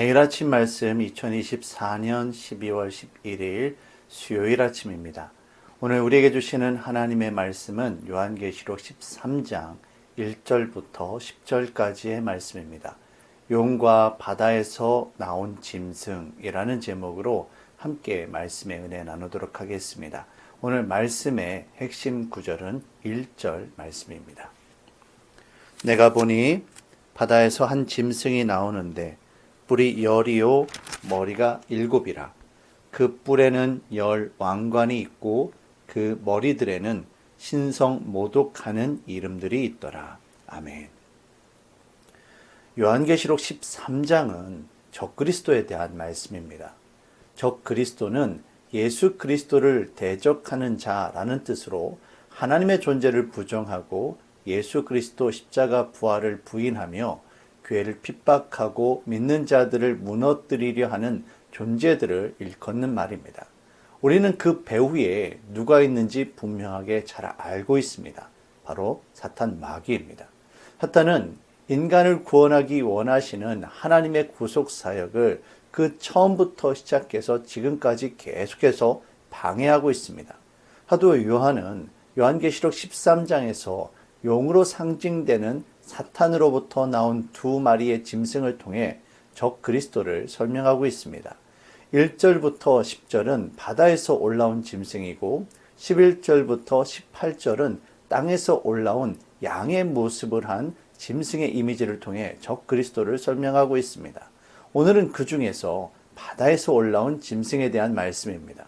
매일 아침 말씀 2024년 12월 11일 수요일 아침입니다. 오늘 우리에게 주시는 하나님의 말씀은 요한계시록 13장 1절부터 10절까지의 말씀입니다. 용과 바다에서 나온 짐승이라는 제목으로 함께 말씀의 은혜 나누도록 하겠습니다. 오늘 말씀의 핵심 구절은 1절 말씀입니다. 내가 보니 바다에서 한 짐승이 나오는데 뿔이 열이요 머리가 일곱이라 그 뿔에는 열 왕관이 있고 그 머리들에는 신성 모독하는 이름들이 있더라. 아멘. 요한계시록 13장은 적그리스도에 대한 말씀입니다. 적그리스도는 예수 그리스도를 대적하는 자라는 뜻으로 하나님의 존재를 부정하고 예수 그리스도 십자가 부활을 부인하며 교회를 핍박하고 믿는 자들을 무너뜨리려 하는 존재들을 일컫는 말입니다. 우리는 그 배후에 누가 있는지 분명하게 잘 알고 있습니다. 바로 사탄 마귀입니다. 사탄은 인간을 구원하기 원하시는 하나님의 구속 사역을 그 처음부터 시작해서 지금까지 계속해서 방해하고 있습니다. 사도 요한은 요한계시록 13장에서 용으로 상징되는 사탄으로부터 나온 두 마리의 짐승을 통해 적 그리스도를 설명하고 있습니다. 1절부터 10절은 바다에서 올라온 짐승이고 11절부터 18절은 땅에서 올라온 양의 모습을 한 짐승의 이미지를 통해 적 그리스도를 설명하고 있습니다. 오늘은 그 중에서 바다에서 올라온 짐승에 대한 말씀입니다.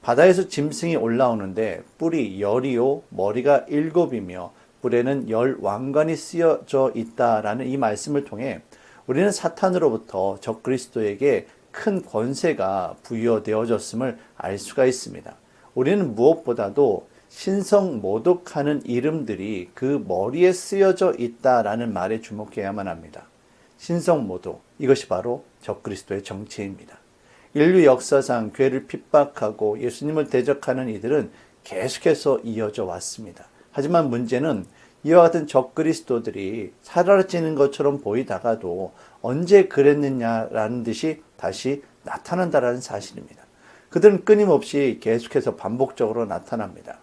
바다에서 짐승이 올라오는데 뿔이 열이요 머리가 일곱이며 뿔에는 열 왕관이 쓰여져 있다라는 이 말씀을 통해 우리는 사탄으로부터 적 그리스도에게 큰 권세가 부여되어졌음을 알 수가 있습니다. 우리는 무엇보다도 신성 모독하는 이름들이 그 머리에 쓰여져 있다라는 말에 주목해야만 합니다. 신성 모독 이것이 바로 적 그리스도의 정체입니다. 인류 역사상 교회를 핍박하고 예수님을 대적하는 이들은 계속해서 이어져 왔습니다. 하지만 문제는 이와 같은 적그리스도들이 사라지는 것처럼 보이다가도 언제 그랬느냐라는 듯이 다시 나타난다라는 사실입니다. 그들은 끊임없이 계속해서 반복적으로 나타납니다.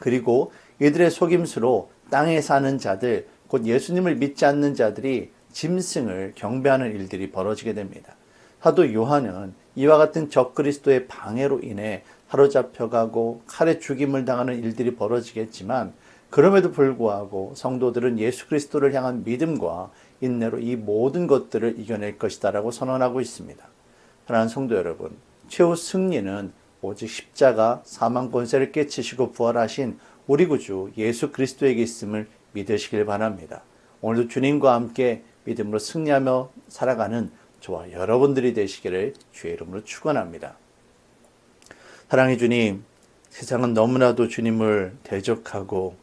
그리고 이들의 속임수로 땅에 사는 자들, 곧 예수님을 믿지 않는 자들이 짐승을 경배하는 일들이 벌어지게 됩니다. 사도 요한은 이와 같은 적그리스도의 방해로 인해 사로잡혀가고 칼에 죽임을 당하는 일들이 벌어지겠지만 그럼에도 불구하고 성도들은 예수 그리스도를 향한 믿음과 인내로 이 모든 것들을 이겨낼 것이다라고 선언하고 있습니다. 하나님 성도 여러분, 최후 승리는 오직 십자가 사망 권세를 깨치시고 부활하신 우리 구주 예수 그리스도에게 있음을 믿으시길 바랍니다. 오늘도 주님과 함께 믿음으로 승리하며 살아가는 저와 여러분들이 되시기를 주의 이름으로 축원합니다. 사랑해 주님, 세상은 너무나도 주님을 대적하고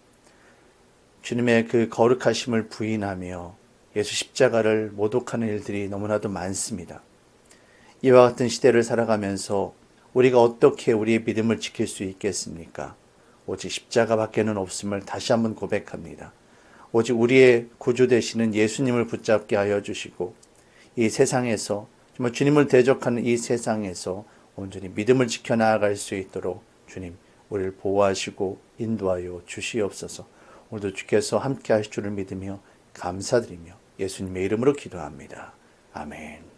주님의 그 거룩하심을 부인하며 예수 십자가를 모독하는 일들이 너무나도 많습니다. 이와 같은 시대를 살아가면서 우리가 어떻게 우리의 믿음을 지킬 수 있겠습니까? 오직 십자가 밖에는 없음을 다시 한번 고백합니다. 오직 우리의 구주 되시는 예수님을 붙잡게 하여 주시고 이 세상에서 정말 주님을 대적하는 이 세상에서 온전히 믿음을 지켜 나아갈 수 있도록 주님 우리를 보호하시고 인도하여 주시옵소서. 오늘도 주께서 함께 하실 줄을 믿으며 감사드리며 예수님의 이름으로 기도합니다. 아멘.